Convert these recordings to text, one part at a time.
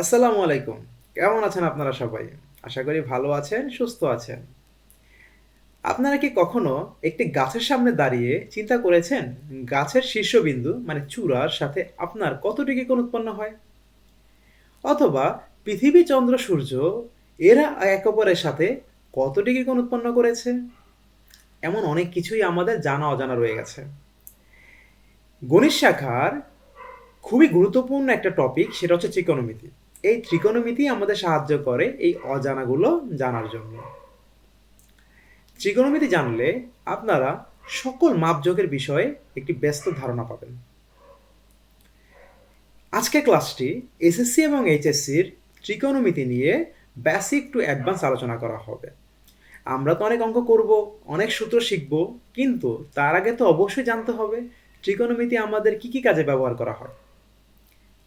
আসসালামু আলাইকুম। কেমন আছেন আপনারা সবাই? আশা করি ভালো আছেন, সুস্থ আছেন। আপনারা কি কখনো একটি গাছের সামনে দাঁড়িয়ে চিন্তা করেছেন, গাছের শীর্ষবিন্দু মানে চূড়ার সাথে আপনার কত ডিগ্রি কোণ উৎপন্ন হয়? অথবা পৃথিবী চন্দ্র সূর্য, এরা এক অপরের সাথে কত ডিগ্রি কোণ উৎপন্ন করেছে? এমন অনেক কিছুই আমাদের জানা অজানা রয়ে গেছে। গণিত শাখার খুবই গুরুত্বপূর্ণ একটা টপিক সেটা হচ্ছে ত্রিকোণমিতি এই ত্রিকোণমিতি আমাদের সাহায্য করে এই অজানাগুলো জানার জন্য। ত্রিকোণমিতি জানলে আপনারা সকল মাপযোগের বিষয়ে একটি ব্যস্ত ধারণা পাবেন। আজকের ক্লাসটি এসএসসি এবং এইচএসসির ত্রিকোণমিতি নিয়ে বেসিক টু অ্যাডভান্স আলোচনা করা হবে। আমরা তো অনেক অঙ্ক করব, অনেক সূত্র শিখব, কিন্তু তার আগে তো অবশ্যই জানতে হবে ত্রিকোণমিতি আমাদের কি কি কাজে ব্যবহার করা হয়।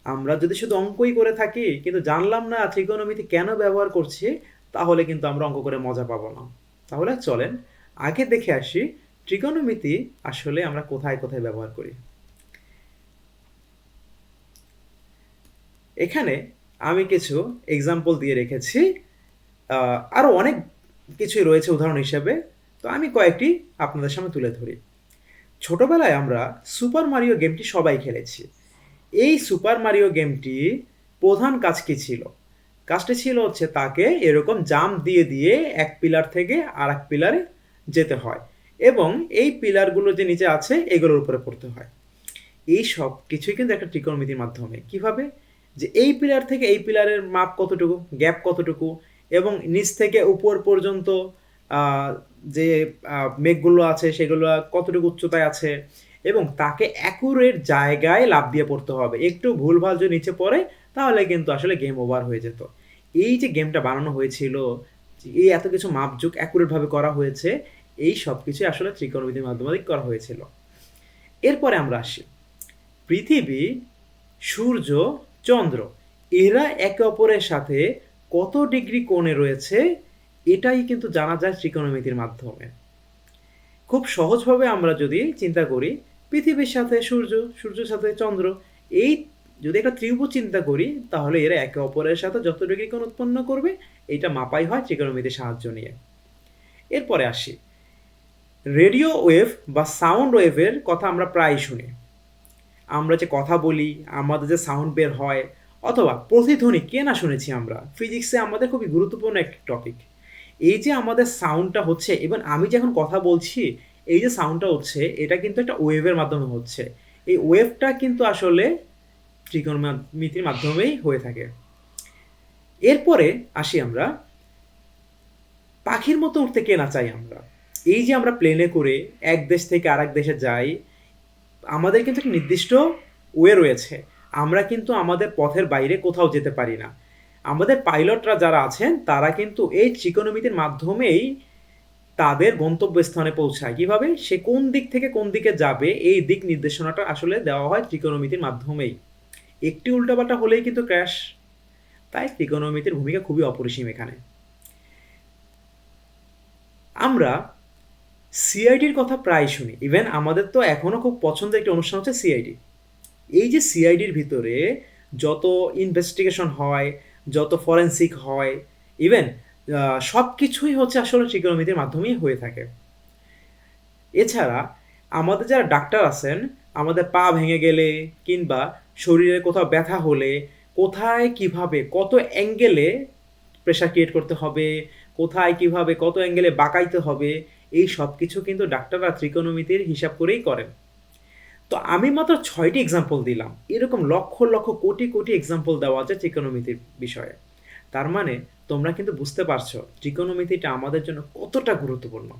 আমরা যদি শুধু অঙ্কই করে থাকি, কিন্তু জানলাম না ত্রিকোণমিতি কেন ব্যবহার করছি, তাহলে কিন্তু আমরা অঙ্ক করে মজা পাবো না। তাহলে চলেন, আগে দেখে আসি ত্রিকোণমিতি আসলে আমরা কোথায় কোথায় ব্যবহার করি। এখানে আমি কিছু এক্সাম্পল দিয়ে রেখেছি আরও অনেক কিছুই রয়েছে উদাহরণ হিসেবে, তো আমি কয়েকটি আপনাদের সামনে তুলে ধরি। ছোটবেলায় আমরা সুপার মারিও গেমটি সবাই খেলেছি। এই সুপার মারিও গেমটি প্রধান কাজ কী ছিল? কাজটি ছিল হচ্ছে তাকে এরকম জাম দিয়ে দিয়ে এক পিলার থেকে আর এক পিলারে যেতে হয় এবং এই পিলারগুলো যে নিচে আছে এগুলোর উপরে পড়তে হয়। এই সব কিছুই কিন্তু একটা ত্রিকোণমিতির মাধ্যমে। কীভাবে? যে এই পিলার থেকে এই পিলারের মাপ কতটুকু, গ্যাপ কতটুকু এবং নিচ থেকে উপর পর্যন্ত যে মেঘগুলো আছে সেগুলো কতটুকু উচ্চতায় আছে এবং তাকে অ্যাকুরেট জায়গায় লাভ দিয়ে পড়তে হবে। একটু ভুলভাল যদি নিচে পড়ে, তাহলে কিন্তু আসলে গেম ওভার হয়ে যেত। এই যে গেমটা বানানো হয়েছিল, এই এত কিছু মাপযুগ অ্যাকুরেটভাবে করা হয়েছে, এই সব কিছুই আসলে ত্রিকোণমিতির মাধ্যমে করা হয়েছিল। এরপরে আমরা আসি। পৃথিবী, সূর্য, চন্দ্র, এরা একে অপরের সাথে কত ডিগ্রি কোণে রয়েছে, এটাই কিন্তু জানা যায় ত্রিকোণমিতির মাধ্যমে। খুব সহজভাবে আমরা যদি চিন্তা করি পৃথিবীর সাথে সূর্য, সূর্যের সাথে চন্দ্র, এই যদি একটা ত্রিভুজ চিন্তা করি, তাহলে এরা একে অপরের সাথে যত কোণ উৎপন্ন করবে, এটা মাপাই হয় ত্রিকোণমিতির সাহায্য নিয়ে। এরপরে আসি। রেডিও ওয়েভ বা সাউন্ড ওয়েভের কথা আমরা প্রায় শুনি। আমরা যে কথা বলি, আমাদের যে সাউন্ড বের হয়, অথবা প্রতিধ্বনি কে না শুনেছি আমরা, ফিজিক্সে আমাদের খুবই গুরুত্বপূর্ণ একটি টপিক। এই যে আমাদের সাউন্ডটা হচ্ছে এবং আমি যে এখন কথা বলছি এই যে সাউন্ডটা হচ্ছে, এটা কিন্তু একটা ওয়েভের মাধ্যমে হচ্ছে। এই ওয়েভটা কিন্তু আসলে ত্রিকোণমিতির মাধ্যমেই হয়ে থাকে। এরপরে আসি আমরা। পাখির মতো উঠতে কে না চাই আমরা? এই যে আমরা প্লেনে করে এক দেশ থেকে আরেক দেশে যাই, আমাদের কিন্তু একটা নির্দিষ্ট ওয়ে রয়েছে। আমরা কিন্তু আমাদের পথের বাইরে কোথাও যেতে পারি না। আমাদের পাইলটরা যারা আছেন, তারা কিন্তু এই ত্রিকোণমিতির মাধ্যমেই তাদের গন্তব্যস্থানে পৌঁছায়। কীভাবে? সে কোন দিক থেকে কোন দিকে যাবে, এই দিক নির্দেশনাটা আসলে দেওয়া হয় ত্রিকোণমিতির মাধ্যমেই। একটি উল্টাপাল্টা হলেই কিন্তু ক্র্যাশ তাই ত্রিকোণমিতির ভূমিকা খুবই অপরিসীম এখানে। আমরা সিআইডির কথা প্রায় শুনি। ইভেন আমাদের তো এখনও খুব পছন্দের একটি অনুষ্ঠান হচ্ছে সিআইডি এই যে সিআইডির ভিতরে যত ইনভেস্টিগেশন হয়, যত ফরেন্সিক হয় ইভেন সব কিছুই হচ্ছে আসলে ত্রিকোণমিতির মাধ্যমেই হয়ে থাকে। এছাড়া আমাদের যারা ডাক্তার আছেন, আমাদের পা ভেঙে গেলে কিংবা শরীরে কোথাও ব্যথা হলে কোথায় কীভাবে, কত অ্যাঙ্গেলে প্রেশার ক্রিয়েট করতে হবে, কোথায় কীভাবে, কত অ্যাঙ্গেলে বাঁকাইতে হবে, এই সব কিছু কিন্তু ডাক্তাররা ত্রিকোণমিতির হিসাব করেই করেন। তো আমি মাত্র ছয়টি এক্সাম্পল দিলাম। এরকম লক্ষ লক্ষ কোটি কোটি এক্সাম্পল দেওয়া আছে ত্রিকোণমিতির বিষয়ে। তার মানে তোমরা কিন্তু বুঝতে পারছ ত্রিকোণমিতিটা আমাদের জন্য কতটা গুরুত্বপূর্ণ।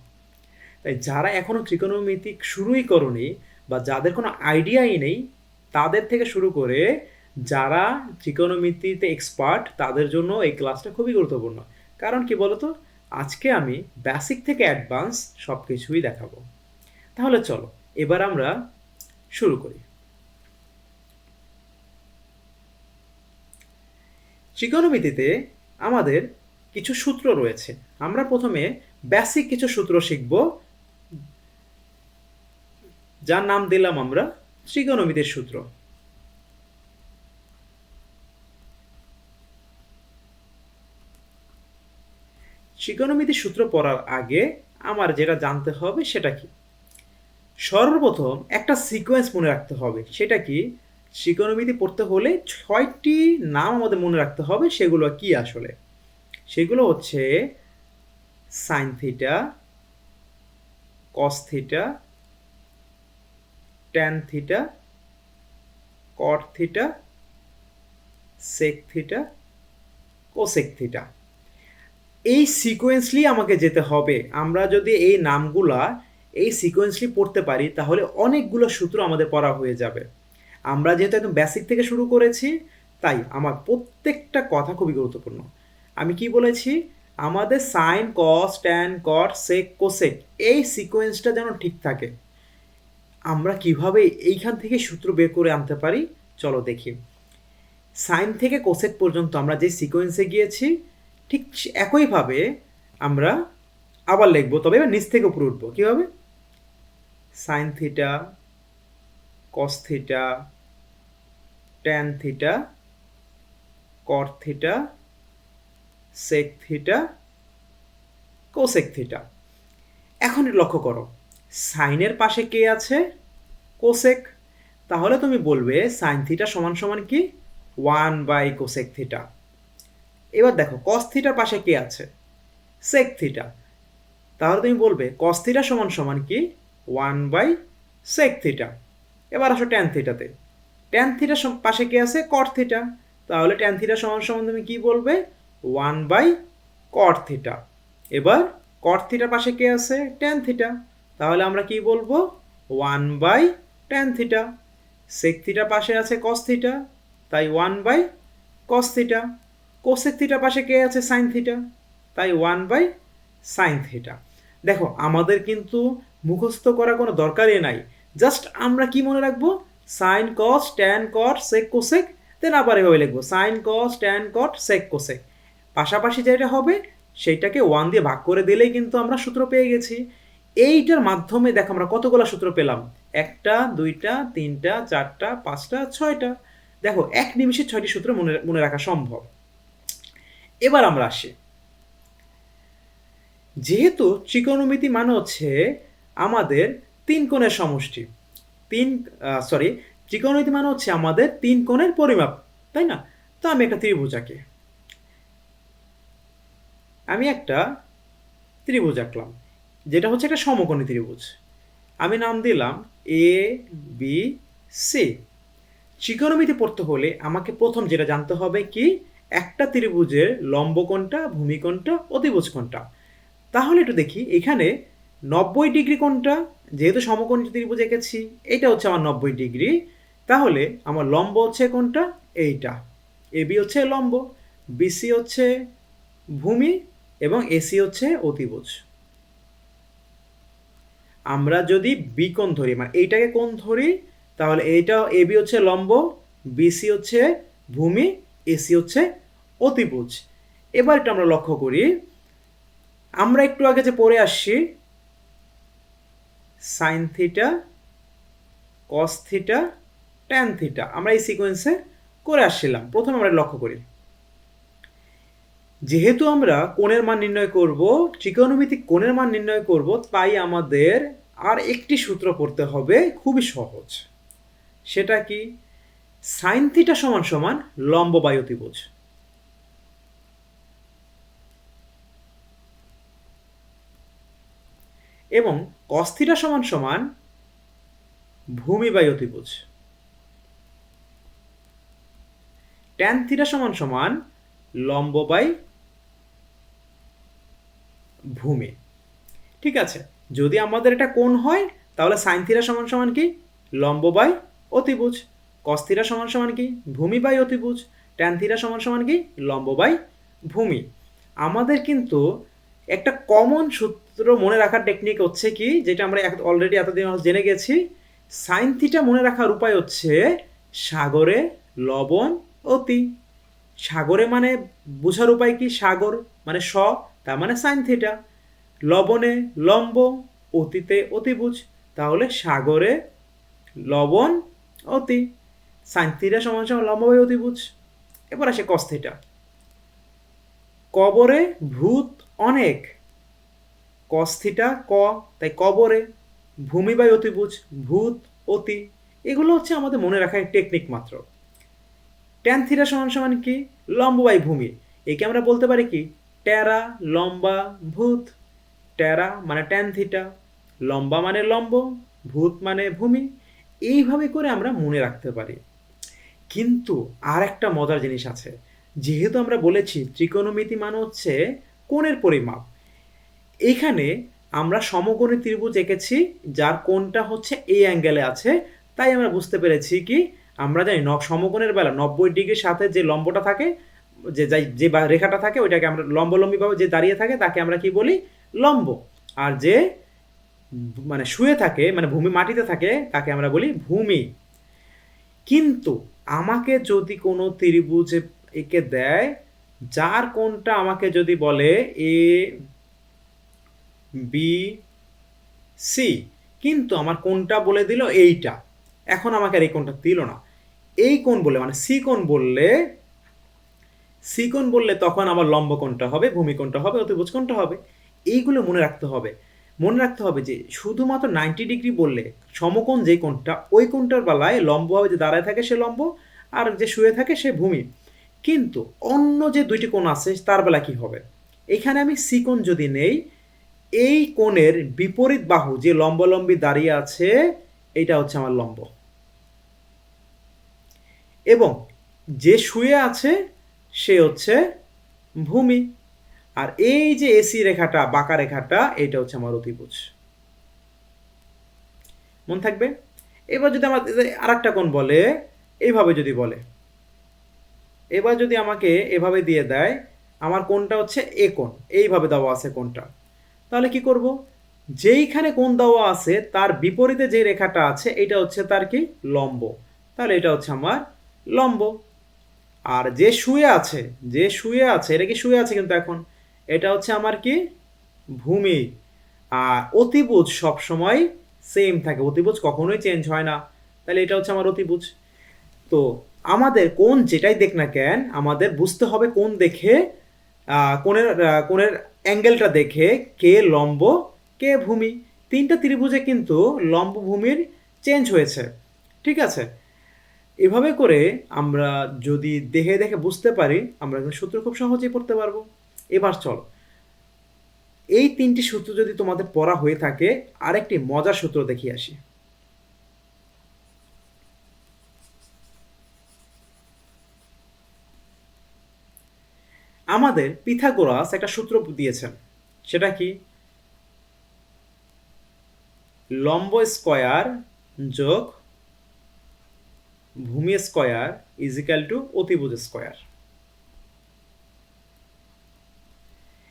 তাই যারা এখনও ত্রিকোণমিতি শুরুই করনি বা যাদের কোনো আইডিয়াই নেই, তাদের থেকে শুরু করে যারা ত্রিকোণমিতিতে এক্সপার্ট, তাদের জন্য এই ক্লাসটা খুবই গুরুত্বপূর্ণ। কারণ কি বলতো? আজকে আমি বেসিক থেকে অ্যাডভান্স সব কিছুই দেখাবো। তাহলে চলো, এবার আমরা শুরু করি। ত্রিকোণমিতিতে আমাদের কিছু সূত্র রয়েছে। আমরা প্রথমে বেসিক কিছু সূত্র শিখব। যার নাম দিলাম আমরা ত্রিকোণমিতির সূত্র। ত্রিকোণমিতির সূত্র পড়ার আগে আমার যেটা জানতে হবে সেটা কি? সর্বপ্রথম একটা সিকোয়েন্স মনে রাখতে হবে। সেটা কি? ত্রিকোণমিতি পড়তে হলে ছয়টি নাম আমাদের মনে রাখতে হবে, সেগুলো কি আসলে? সেগুলো হচ্ছে sine theta cos theta tan theta cot theta sec theta cosec theta এই সিকোয়েন্সলি আমাকে যেতে হবে। আমরা যদি এই নামগুলা এই সিকোয়েন্সলি পড়তে পারি, তাহলে অনেকগুলো সূত্র আমাদের পড়া হয়ে যাবে। আমরা যেহেতু একদম বেসিক থেকে শুরু করেছি, তাই আমার প্রত্যেকটা কথা খুবই গুরুত্বপূর্ণ। আমি কি বলেছি? আমাদের sine cos tan cot sec cosec এই সিকোয়েন্সটা যেন ঠিক থাকে। আমরা কীভাবে এইখান থেকে সূত্র বের করে আনতে পারি? চলো দেখি। সাইন থেকে কোসেক পর্যন্ত আমরা যে সিকোয়েন্সে গিয়েছি, ঠিক একইভাবে আমরা আবার লিখব, তবে এবার নিচ থেকে উপরে উঠবো। কীভাবে? Sine theta cos theta tan theta cot theta sec theta cosec theta এখন লক্ষ্য করো সাইনের পাশে কে আছে? কোসেক তাহলে তুমি বলবে সাইন থিটা সমান সমান কি? ওয়ান বাই কোসেক থিটা এবার দেখো কস থিটার পাশে কে আছে? সেক থিটা তাহলে তুমি বলবে কস থিটা সমান সমান কি? ওয়ান বাই সেক থিটা এবার আসো ট্যান থিটাতে ট্যান থিটার পাশে কে আছে? কট থিটা তাহলে ট্যান থিটা সমান সমান তুমি কী বলবে? ওয়ান বাই কট থিটা এবার কট থিটার পাশে কে আছে? ট্যান থিটা তাহলে আমরা কি বলব? One by tan theta sec থিটার পাশে আছে কস থিটা তাই one by cos theta cosec থিটার পাশে কে আছে? সাইন থিটা তাই ওয়ান বাই সাইন থিটা দেখো, আমাদের কিন্তু মুখস্থ করা কোনো দরকারই নাই। জাস্ট আমরা কি মনে রাখব? Sine cos tan cot sec cosec then আবার এভাবে লিখব, sine cos tan cot sec cosec পাশাপাশি যেটা হবে সেইটাকে ওয়ান দিয়ে ভাগ করে দিলেই কিন্তু আমরা সূত্র পেয়ে গেছি। এইটার মাধ্যমে দেখো আমরা কতগুলো সূত্র পেলাম? একটা, দুইটা, তিনটা, চারটা, পাঁচটা, ছয়টা। দেখো, এক নিমিষে ছয়টি সূত্র মনে মনে রাখা সম্ভব। এবার আমরা আসি। যেহেতু ত্রিকোণমিতি মানে হচ্ছে আমাদের তিন কোণের সমষ্টি। তিন সরি ত্রিকোণমিতি মানে হচ্ছে আমাদের তিন কোণের পরিমাপ, তাই না? তো আমি একটা ত্রিভুজ আঁকি আমি একটা ত্রিভুজ আঁকলাম, যেটা হচ্ছে একটা সমকোণী ত্রিভুজ। আমি নাম দিলাম এ বি সি ত্রিকোণমিতি পড়তে হলে আমাকে প্রথম যেটা জানতে হবে কি, একটা ত্রিভুজের লম্ব কোণটা, ভূমি কোণটা অতিভুজ কোণটা। তাহলে একটু দেখি, এখানে নব্বই ডিগ্রি কোণটা যেহেতু সমকোণী ত্রিভুজ এঁকেছি, এটা হচ্ছে আমার নব্বই ডিগ্রি, তাহলে আমার লম্ব হচ্ছে কোনটা? এইটা। এবি হচ্ছে লম্ব বিসি হচ্ছে ভূমি এবং এসি হচ্ছে অতিভুজ। আমরা যদি বি কোণ ধরি মানে এইটাকে কোণ ধরি, তাহলে এইটা এবি হচ্ছে লম্ব বিসি হচ্ছে ভূমি এসি হচ্ছে অতিভুজ। এবার একটু আমরা লক্ষ্য করি। আমরা একটু আগে যে পড়ে আসছি sine theta cos theta tan theta আমরা এই সিকোয়েন্সে করে আসছিলাম। প্রথমে আমরা লক্ষ্য করি। যেহেতু আমরা কোণের মান নির্ণয় করব, ত্রিকোণমিতিক কোণের মান নির্ণয় করব, তাই আমাদের আর একটি সূত্র পড়তে হবে খুবই সহজ। সেটা কি? সাইন থিটা সমান সমান লম্ব বাই অতিভুজ এবং কস্থিটা সমান সমান ভূমি বাই অতিভুজ ট্যান থিটা সমান সমান লম্ব বাই ভূমি। ঠিক আছে? যদি আমাদের এটা কোণ হয়, তাহলে সাইন থিটা সমান সমান কি? লম্ব বাই অতিভুজ কস থিটা সমান সমান কি? ভূমি বাই অতিভুজ ট্যান থিটা সমান সমান কি? লম্ব বাই ভূমি। আমাদের কিন্তু একটা কমন সূত্র মনে রাখার টেকনিক হচ্ছে কি, যেটা আমরা অলরেডি এতদিন জেনে গেছি। সাইন থিটা মনে রাখার উপায় হচ্ছে সাগরে লবণ অতি। সাগরে মানে বোঝার উপায় কি? সাগর মানে স, তার মানে সাইন থিটা লবণে লম্ব, অতীতে অতিভুজ। তাহলে সাগরে লবণ অতি। সাইন থিটা সমান সমান লম্ব অতিভুজ। এবার আসে কস্থিটা কবরে ভূত অনেক। কস্থিটা ক, তাই কবরে, ভূমি বাই অতিভুজ, ভূত, অতি, এগুলো হচ্ছে আমাদের মনে রাখার টেকনিক মাত্র। ট্যান থিটা সমান সমান কি? লম্ব বাই ভূমি। একে আমরা বলতে পারি কি? ট্যারা লম্বা, ভূত। ট্যারা মানে ট্যান থিটা লম্বা মানে লম্ব, ভূত মানে ভূমি। এইভাবে করে আমরা মনে রাখতে পারি। কিন্তু আর একটা মজার জিনিস আছে। যেহেতু আমরা বলেছি, ত্রিকোণমিতি মানে হচ্ছে কোণের পরিমাপ। এখানে আমরা সমকোণী ত্রিভুজ এঁকেছি, যার কোণটা হচ্ছে এই অ্যাঙ্গেলে আছে। তাই আমরা বুঝতে পেরেছি কি, আমরা জানি সমকোণের বেলা নব্বই ডিগ্রির সাথে যে লম্বটা থাকে, যে যাই যে রেখাটা থাকে, ওইটাকে আমরা লম্বলম্বিভাবে যে দাঁড়িয়ে থাকে, তাকে আমরা কি বলি? লম্ব। আর যে মানে শুয়ে থাকে মানে ভূমি মাটিতে থাকে, তাকে আমরা বলি ভূমি। কিন্তু আমাকে যদি কোনো ত্রিভুজে একে দেয় যার কোনটা আমাকে যদি বলে এ বি সি কিন্তু আমার কোনটা বলে দিল এইটা। এখন আমাকে আর এই কোনটা দিল না। এই কোন বলে মানে সি কোণ বললে সি কোণ বললে তখন আমার লম্ব কোনটা হবে, ভূমি কোণটা হবে, অতিভুজ কোনটা হবে? এইগুলো মনে রাখতে হবে। মনে রাখতে হবে যে শুধুমাত্র নাইনটি ডিগ্রি বললে সমকোণ যে কোণটা ওই কোণটার বেলায় লম্বভাবে যে দাঁড়ায় থাকে সে লম্ব, আর যে শুয়ে থাকে সে ভূমি। কিন্তু অন্য যে দুইটি কোণ আছে, তার বেলা কি হবে? এখানে আমি সি কোণ যদি নেই, এই কোণের বিপরীত বাহু যে লম্বলম্বী দাঁড়িয়ে আছে, এটা হচ্ছে আমার লম্ব। এবং যে শুয়ে আছে, সে হচ্ছে ভূমি। আর এই যে এসি রেখাটা, বাঁকা রেখাটা, এটা হচ্ছে আমার অতিভুজ। মন থাকবে? এবার যদি আমার আর একটা কোণ বলে, এইভাবে যদি বলে। এবার যদি আমাকে এভাবে দিয়ে দেয়, আমার কোনটা হচ্ছে এ কোণ, এইভাবে দেওয়া আছে কোনটা তাহলে কি করব? যেইখানে কোন দেওয়া আছে, তার বিপরীতে যে রেখাটা আছে, এটা হচ্ছে তার কি? লম্ব। তাহলে এটা হচ্ছে আমার লম্ব। আর যে শুয়ে আছে, যে শুয়ে আছে, এটা কি শুয়ে আছে কিন্তু এখন? এটা হচ্ছে আমার কি? ভূমি। আর অতিভুজ সবসময় সেম থাকে। অতিভুজ কখনোই চেঞ্জ হয় না। তাহলে এটা হচ্ছে আমার অতিভুজ। তো আমাদের কোন যেটাই দেখ না কেন, আমাদের বুঝতে হবে কোন দেখে কোণের কোণের অ্যাঙ্গেলটা দেখে কে লম্ব, কে ভূমি। তিনটা ত্রিভুজে কিন্তু লম্ব ভূমির চেঞ্জ হয়েছে, ঠিক আছে? এভাবে করে আমরা যদি দেখে দেখে বুঝতে পারি, আমরা সূত্র খুব সহজেই পড়তে পারব। এবার চল। এই তিনটি সূত্র যদি তোমাদের পড়া হয়ে থাকে, আরেকটি মজার সূত্র দেখিয়ে আসি। আমাদের পিথাগোরাস একটা সূত্র দিয়েছেন সেটা কি? লম্ব স্কোয়ার যোগ ভূমি স্কয়ার ইজিক্যাল টু অতিভুজ স্কয়ার।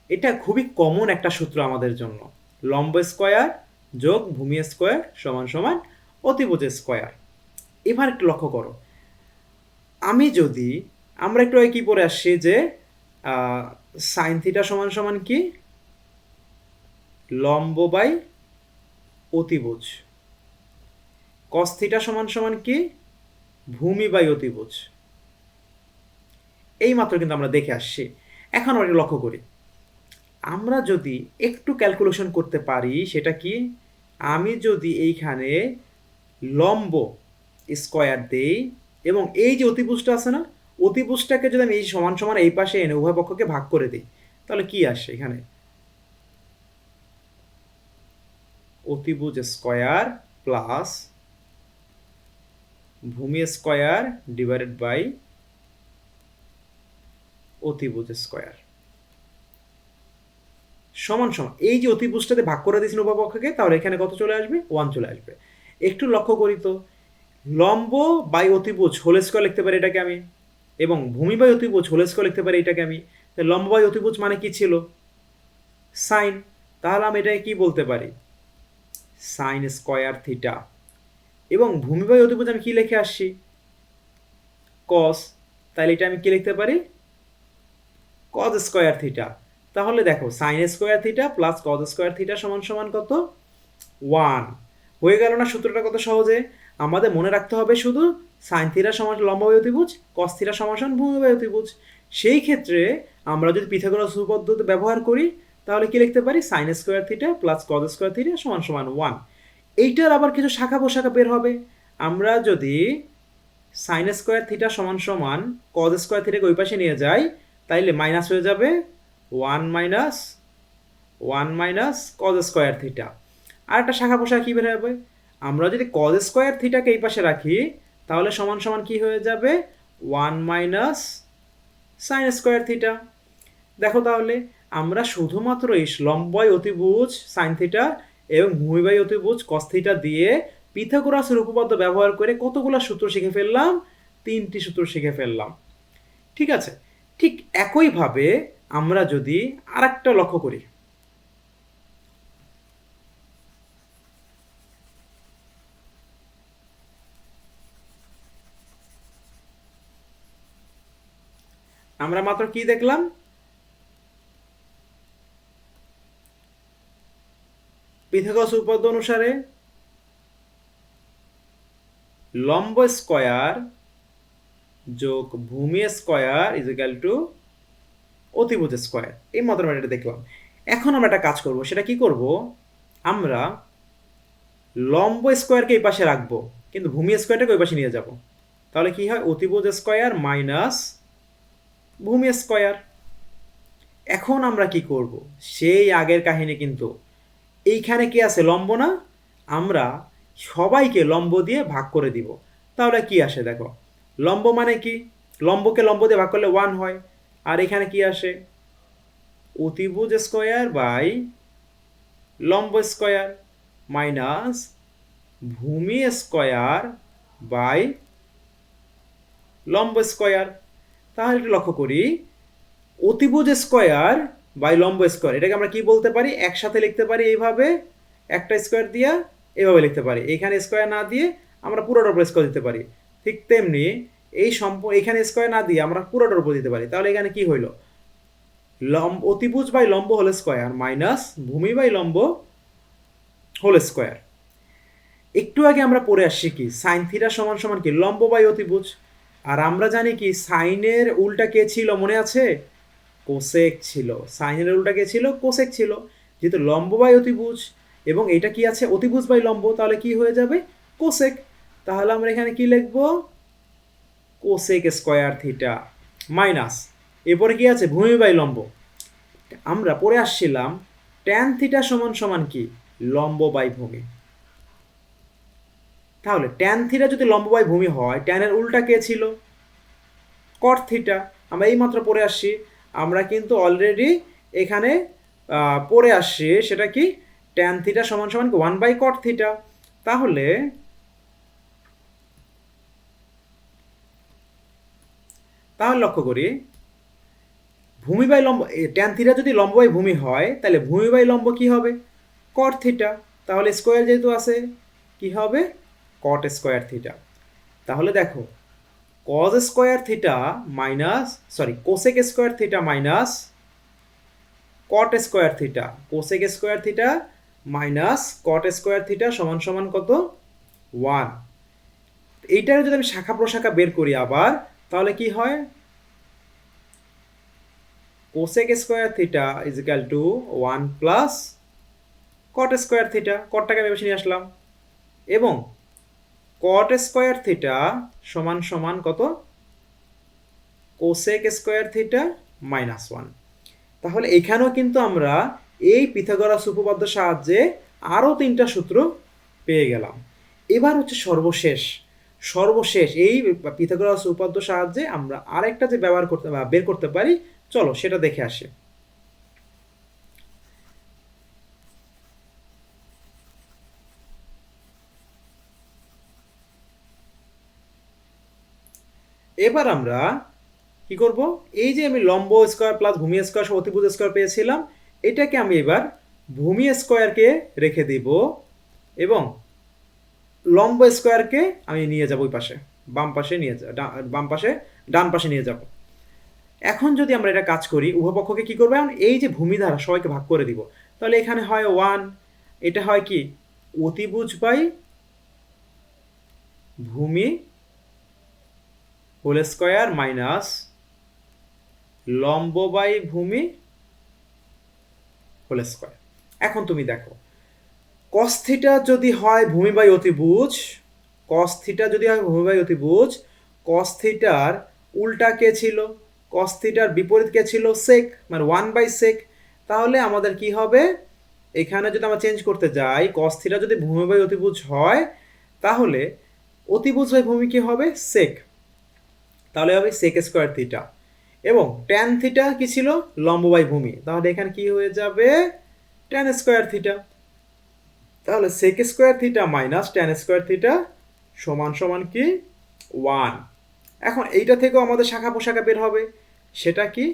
এটা খুবই কমন একটা সূত্র আমাদের জন্য। লম্ব স্কয়ার যোগ ভূমি স্কোয়ার সমান সমান অতিভুজ স্কোয়ার। এবার একটু লক্ষ্য করো। আমি যদি আমরা একটু কি পরে আসছি যে সাইন থিটা সমান সমান কি? লম্ব বাই অতিভুজ। কস থিটা সমান সমান কি? ভূমি বাই অতিভুজ। এই মাত্র কিন্তু আমরা দেখে আসছি। এখন আমরা লক্ষ্য করি। আমরা যদি একটু ক্যালকুলেশন করতে পারি, সেটা কি? আমি যদি এইখানে লম্ব স্কয়ার দেই, এবং এই যে অতিভুজটা আছে না অতিভুজটাকে যদি আমি এই সমান সমান এই পাশে এনে উভয় পক্ষকে ভাগ করে দিই, তাহলে কি আসে এখানে? অতিভুজ স্কয়ার প্লাস ভূমি স্কয়ার ডিভাইডেড বাই অতিভুজ স্কয়ার। সমান সমান, এই যে অতিভুজটাতে ভাগ করে দিয়েছেন উপপক্ষকে তাহলে এখানে কত চলে আসবে? ওয়ান চলে আসবে। একটু লক্ষ্য করি তো, লম্ব বাই অতিভুজ হোল স্কোয়ার লিখতে পারি এটাকে আমি। এবং ভূমি বাই অতিভুজ হোল স্কোয়ার লিখতে পারি এটাকে আমি। লম্ব বাই অতিভুজ মানে কি ছিল? সাইন তাহলে আমি এটাকে কি বলতে পারি? সাইন স্কয়ার থিটা এবং ভূমি বাই অতিভুজ আমি কি লিখে আসছি? কস তাহলে এটা আমি কি লিখতে পারি? কজ স্কয়ার থিটা তাহলে দেখো sine square theta plus cos square theta সমান সমান কত? ওয়ান হয়ে গেল না সূত্রটা কত সহজে? আমাদের মনে রাখতে হবে শুধু সাইন থিটা সমান লম্ব বায়ু অতিভুজ কস থিটা সমান সমান ভূমি বায়ু অতিভুজ সেই ক্ষেত্রে আমরা যদি পিথাগোরাস উপপাদ্য ব্যবহার করি, তাহলে কি লিখতে পারি? Sine square theta plus cos square theta সমান সমান ওয়ান এইটার আবার কিছু শাখা পোশাখা বের হবে। আমরা যদি সাইন স্কোয়ার থিটা সমান সমান কজ স্কোয়ার থিটাকে ওই পাশে নিয়ে যাই, তাইলে মাইনাস হয়ে যাবে one minus one minus cos square theta আর একটা শাখা পোশাখা কী বের হবে? আমরা যদি কজ স্কোয়ার থিটাকে এই পাশে রাখি তাহলে সমান সমান কি হয়ে যাবে? One minus sine square theta দেখো তাহলে, আমরা শুধুমাত্র এই লম্বয় অতিভুজ সাইন থিটা এবং ভূমিবাই অতিভুজ কস্থিটা দিয়ে পিথাগোরাসের উপপাদ্য ব্যবহার করে কতগুলো সূত্র শিখে ফেললাম? তিনটি সূত্র শিখে ফেললাম। ঠিক আছে? ঠিক একইভাবে আমরা যদি আরেকটা লক্ষ্য করি। আমরা মাত্র কি দেখলাম? পিথাগোরাস উপপাদ্য অনুসারে লম্ব স্কয়ার যোগ ভূমি স্কয়ার ইজ ইকাল টু অতিভুজ স্কয়ার। এই মাত্র দেখলাম। এখন আমরা একটা কাজ করব, সেটা কি করব? আমরা লম্ব স্কোয়ারকে এই পাশে রাখব, কিন্তু ভূমি স্কোয়ারটাকে ওই পাশে নিয়ে যাব। তাহলে কি হয়? অতিভুজ স্কোয়ার মাইনাস ভূমি স্কোয়ার। এখন আমরা কি করব? সেই আগের কাহিনী কিন্তু। এইখানে কি আছে লম্ব না? আমরা সবাইকে লম্ব দিয়ে ভাগ করে দিব। তাহলে কি আসে দেখো? লম্ব মানে কি? লম্বকে লম্ব দিয়ে ভাগ করলে ওয়ান হয়। আর এখানে কি আসে? অতিভুজ স্কোয়ার বাই লম্ব স্কোয়ার মাইনাস ভূমি স্কোয়ার বাই লম্ব স্কোয়ার। তাহলে একটু লক্ষ্য করি। অতিভুজ স্কোয়ার বাই লম্ব স্কোয়ার, এটাকে আমরা কি বলতে পারি? একসাথে লিখতে পারি এইভাবে, একটা স্কোয়ার দিয়া এভাবে লিখতে পারি। এখানে স্কোয়ার না দিয়ে আমরা পুরোটার উপর স্কোয়ার দিতে পারি। ঠিক তেমনি এই সম্প, এখানে স্কোয়ার না দিয়ে আমরা পুরোটার উপর দিতে পারি। তাহলে এখানে কি হইল? লম্ব, অতিভুজ বাই লম্ব হোল স্কোয়ার মাইনাস ভূমি বাই লম্ব হোল স্কোয়ার। একটু আগে আমরা পড়ে আসছি কি? সাইন থিটা সমান সমান কি? লম্ব বাই অতিভুজ। আর আমরা জানি কি, সাইনের উল্টা কে ছিল মনে আছে? কোসেক ছিল। সাইনের উল্টা কে ছিল? কোসেক ছিল। যেহেতু লম্ব বাই অতিভুজ, এবং এটা কি আছে? অতিভুজ বাই লম্ব, তাহলে কি হয়ে যাবে? কোসেক। তাহলে আমরা এখানে কি লিখব? Cosec square theta minus. এরপরে কি আছে? ভূমি বাই লম্ব। আমরা পরে আসছিলাম ট্যান থিটা সমান সমান কি? লম্ব বাই ভূমি। তাহলে ট্যান থিটা যদি লম্ব বাই ভূমি হয় ট্যানের উল্টা কে ছিল? কট থিটা আমরা এইমাত্র পড়ে আসছি। আমরা কিন্তু অলরেডি এখানে পড়ে আসছি সেটা কি? ট্যান থিটা সমান সমান ওয়ান বাই কট থিটা তাহলে তাহলে লক্ষ্য করি, ভূমি বাই লম্ব ট্যান থিটা যদি লম্ব বাই ভূমি হয়, তাহলে ভূমি বাই লম্ব কি হবে? কট থিটা তাহলে স্কোয়ার যেহেতু আছে, কি হবে? কট স্কোয়ার থিটা তাহলে দেখো cos square theta minus sorry cosec square theta minus cot square theta cosec square theta minus cot square theta সমান সমান কত? ওয়ান এইটার যদি আমি শাখা প্রশাখা বের করি আবার, তাহলে কি হয়? Cosec square theta is equal to one plus cot square theta কটটাকে আমি বেশি নিয়ে আসলাম। এবং কট স্কোয়ার থিটা সমান সমান কত? Cosec square theta minus one তাহলে এখানেও কিন্তু আমরা এই পিথাগোরাস উপপাদ্য সাহায্যে আরও তিনটা সূত্র পেয়ে গেলাম। এবার হচ্ছে সর্বশেষ। সর্বশেষ, এই পিথাগোরাস উপপাদ্য সাহায্যে আমরা আরেকটা যে ব্যবহার করতে বের করতে পারি, চলো সেটা দেখে আসি। এবার আমরা কি করব? এই যে আমি লম্ব স্কোয়ার প্লাস ভূমি স্কোয়ার সহ অতিভুজ স্কোয়ার পেয়েছিলাম, এটাকে আমি এবার ভূমি স্কোয়ারকে রেখে দিব এবং লম্ব স্কোয়ারকে আমি নিয়ে যাব ওই পাশে, বাম পাশে নিয়ে বাম পাশে, ডান পাশে নিয়ে যাব। এখন যদি আমরা এটা কাজ করি উভপক্ষকে কি করব? এখন এই যে ভূমি দ্বারা সবাইকে ভাগ করে দিব। তাহলে এখানে হয় ওয়ান এটা হয় কি? অতিভুজ বাই ভূমি হোল স্কোয়ার মাইনাস লম্ব বাই ভূমি হোল স্কোয়ার এখন তুমি দেখো কস থিটা যদি হয় ভূমি অতিভুজ কস থিটা যদি হয় ভূমি বাই অতিভুজ কস থিটার উল্টা কে ছিল? কস থিটার বিপরীত কে ছিল? সেক মানে ওয়ান বাই সেক তাহলে আমাদের কি হবে? এখানে যদি আমরা চেঞ্জ করতে যাই কস থিটা যদি ভূমি অতিভুজ হয়, তাহলে অতিভুজ বাই ভূমি কি হবে? সেক তাহলে হবে সেক স্কোয়ার থিটা এবং ট্যান থিটা কি ছিল? লম্ব বাই ভূমি। তাহলে এখানে কি হয়ে যাবে? ট্যান স্কোয়ার থিটা তাহলে sec square theta minus tan square theta সমান সমান কি? ওয়ান এখন এইটা থেকেও আমাদের শাখা পোশাখা বের হবে। সেটা কি?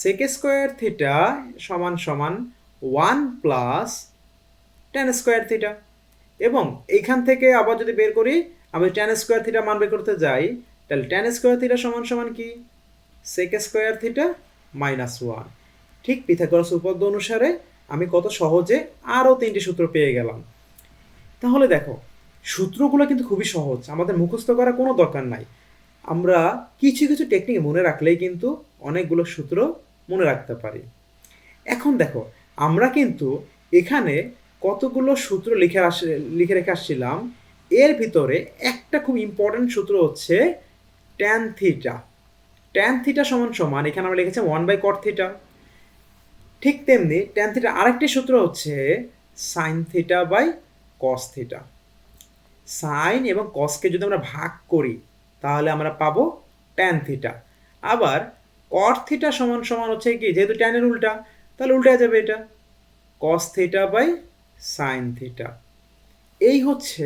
সেক স্কোয়ার থিটা সমান সমান one plus tan square theta এবং এইখান থেকে আবার যদি বের করি, আমি ট্যান স্কোয়ার থিটা মান বের করতে যাই তাহলে ট্যান স্কোয়ার থিটা সমান সমান কি? Sec square theta minus one ঠিক পিথাগোরাস উপপাদ্য অনুসারে আমি কত সহজে আরও তিনটি সূত্র পেয়ে গেলাম। তাহলে দেখো, সূত্রগুলো কিন্তু খুবই সহজ, আমাদের মুখস্থ করার কোনো দরকার নাই। আমরা কিছু কিছু টেকনিক মনে রাখলেই কিন্তু অনেকগুলো সূত্র মনে রাখতে পারি। এখন দেখো, আমরা কিন্তু এখানে কতগুলো সূত্র লিখে আস, লিখে রেখে আসছিলাম, এর ভিতরে একটা খুব ইম্পর্ট্যান্ট সূত্র হচ্ছে ট্যান থিটা ট্যান থিটা সমান সমান, এখানে আমরা লিখেছি ওয়ান বাই কট থিটা ঠিক তেমনি ট্যান থিটা আরেকটি সূত্র হচ্ছে sine theta by cos theta sine এবং কসকে যদি আমরা ভাগ করি, তাহলে আমরা পাবো ট্যান থিটা আবার কট থিটা সমান সমান হচ্ছে কি, যেহেতু ট্যানের উল্টা, তাহলে উল্টা যাবে এটা। Cos theta by sine theta এই হচ্ছে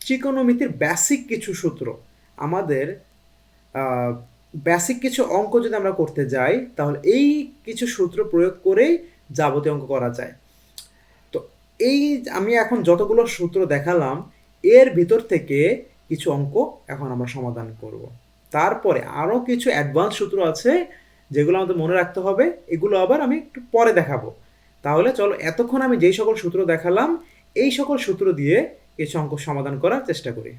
ত্রিকোণমিতির বেসিক কিছু সূত্র। আমাদের বেসিক কিছু অঙ্ক যদি আমরা করতে যাই, তাহলে এই কিছু সূত্র প্রয়োগ করেই যাবতীয় অঙ্ক করা যায়। তো এই আমি এখন যতগুলো সূত্র দেখালাম, এর ভিতর থেকে কিছু অঙ্ক এখন আমরা সমাধান করব। তারপরে আরও কিছু অ্যাডভান্স সূত্র আছে, যেগুলো আমাদের মনে রাখতে হবে, এগুলো আবার আমি একটু পরে দেখাবো। তাহলে চলো, এতক্ষণ আমি যেই সকল সূত্র দেখালাম, এই সকল সূত্র দিয়ে কিছু অঙ্ক সমাধান করার চেষ্টা করি।